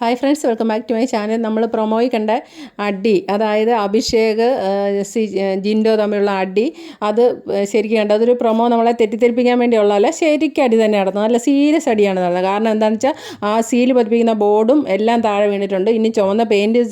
Hi friends welcome back to my channel നമ്മൾ പ്രൊമോയിൽ കണ്ട അടി അതായത് അഭിഷേക് സി ജിൻഡോ തമ്മിലുള്ള അടി അത് ശരിക്കും കണ്ട അതൊരു പ്രൊമോ നമ്മളെ തെറ്റിദ്ധരിപ്പിക്കാൻ വേണ്ടിയുള്ളതല്ല ശരിക്കും അടി തന്നെ നടന്നത് നല്ല സീരിയസ് അടിയാണ് നടന്നത്. കാരണം എന്താണെന്ന് വെച്ചാൽ ആ സീൽ പതിപ്പിക്കുന്ന ബോർഡും എല്ലാം താഴെ വീണിട്ടുണ്ട്. ഇനി ചുവന്ന പെയിന്റ്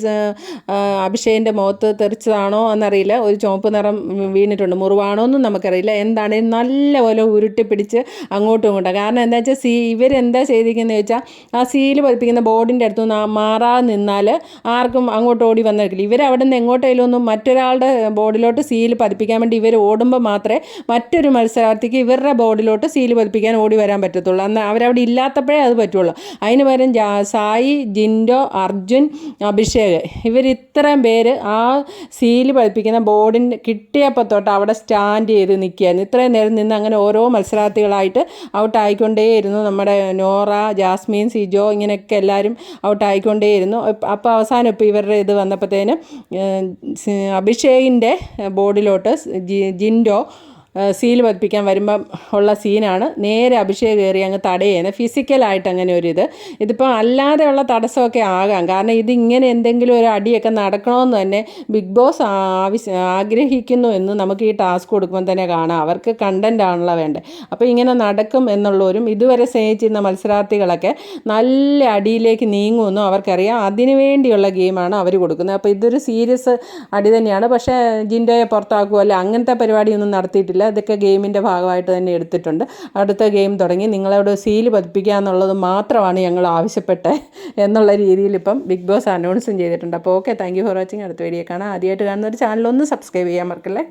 അഭിഷേകിന്റെ മുഖത്ത് തെറിച്ചതാണോ എന്നറിയില്ല. ഒരു ചുവപ്പ് നിറം വീണിട്ടുണ്ട്. മുറിവാണോ എന്നും നമുക്കറിയില്ല. എന്താണ് നല്ലപോലെ ഉരുട്ടി പിടിച്ച് അങ്ങോട്ടും ഇങ്ങോട്ടും. കാരണം എന്താ വെച്ചാൽ സീ ഇവരെന്താ ചെയ്തിരിക്കുന്നത് വെച്ചാൽ ആ സീൽ പതിപ്പിക്കുന്ന ബോർഡിന്റെ അടുത്ത് നിന്ന് മാറാതെ നിന്നാൽ ആർക്കും അങ്ങോട്ട് ഓടി വന്നേക്കില്ല ഇവർ അവിടെ നിന്ന് എങ്ങോട്ടേലും ഒന്നും മറ്റൊരാളുടെ ബോർഡിലോട്ട് സീൽ പതിപ്പിക്കാൻ വേണ്ടി ഇവർ ഓടുമ്പോൾ മാത്രമേ മറ്റൊരു മത്സരാർത്ഥിക്ക് ഇവരുടെ ബോർഡിലോട്ട് സീൽ പതിപ്പിക്കാൻ ഓടി വരാൻ പറ്റത്തുള്ളൂ. അന്ന് അവരവിടെ ഇല്ലാത്തപ്പോഴേ അത് പറ്റുള്ളൂ. അതിന് പകരം സായി ജിൻഡോ അർജുൻ അഭിഷേക് ഇവർ ഇത്രയും പേര് ആ സീൽ പതിപ്പിക്കുന്ന ബോർഡിന് കിട്ടിയപ്പോൾ തൊട്ട് അവിടെ സ്റ്റാൻഡ് ചെയ്ത് നിൽക്കുകയായിരുന്നു ഇത്രയും നേരം നിന്ന് അങ്ങനെ ഓരോ മത്സരാർത്ഥികളായിട്ട് ഔട്ടായിക്കൊണ്ടേയിരുന്നു നമ്മുടെ നോറ ജാസ്മീൻ സിജോ ഇങ്ങനെയൊക്കെ എല്ലാവരും ഔട്ടായിക്കൊണ്ടേയിരുന്നു. അപ്പോൾ അവസാനം ഇപ്പോൾ ഇവരുടെ ഇത് വന്നപ്പോഴത്തേനും അഭിഷേകിന്റെ ബോർഡിലോട്ട് ജിൻഡോ സീൽ പതിപ്പിക്കാൻ വരുമ്പം ഉള്ള സീനാണ്. നേരെ അഭിഷേക് കയറി അങ്ങ് തടയുന്നത് ഫിസിക്കലായിട്ട് അങ്ങനെ ഒരു ഇത്. ഇതിപ്പോൾ അല്ലാതെയുള്ള തടസ്സമൊക്കെ ആകാം. കാരണം ഇത് ഇങ്ങനെ എന്തെങ്കിലും ഒരു അടിയൊക്കെ നടക്കണമെന്ന് തന്നെ ബിഗ് ബോസ് ആവശ്യ ആഗ്രഹിക്കുന്നു എന്ന് നമുക്ക് ഈ ടാസ്ക് കൊടുക്കുമ്പോൾ തന്നെ കാണാം. അവർക്ക് കണ്ടന്റ് ആണല്ലോ വേണ്ടത് അപ്പോൾ ഇങ്ങനെ നടക്കും എന്നുള്ളവരും ഇതുവരെ സ്നേഹിച്ചിരുന്ന മത്സരാർത്ഥികളൊക്കെ നല്ല അടിയിലേക്ക് നീങ്ങുമെന്നും അവർക്കറിയാം. അതിനു വേണ്ടിയുള്ള ഗെയിമാണ് അവർ കൊടുക്കുന്നത്. അപ്പോൾ ഇതൊരു സീരിയസ് അടി തന്നെയാണ്. പക്ഷേ ജിൻഡോയെ പുറത്താക്കുമല്ലോ അങ്ങനത്തെ പരിപാടിയൊന്നും നടത്തിയിട്ടില്ല. ഇതൊക്കെ ഗെയിമിന്റെ ഭാഗമായിട്ട് തന്നെ എടുത്തിട്ടുണ്ട്. അടുത്ത ഗെയിം തുടങ്ങി. നിങ്ങളോട് സീൽ പതിപ്പിക്കുക എന്നുള്ളത് മാത്രമാണ് ഞങ്ങൾ ആവശ്യപ്പെട്ടത് എന്നുള്ള രീതിയിൽ ഇപ്പം ബിഗ് ബോസ് അനൗൺസും ചെയ്തിട്ടുണ്ട്. അപ്പോൾ okay thank you for watching അടുത്ത വീഡിയോ കാണാം. ആദ്യമായിട്ട് കാണുന്ന ഒരു ചാനൽ ഒന്ന് സബ്സ്ക്രൈബ് ചെയ്യാൻ മറക്കല്ലേ?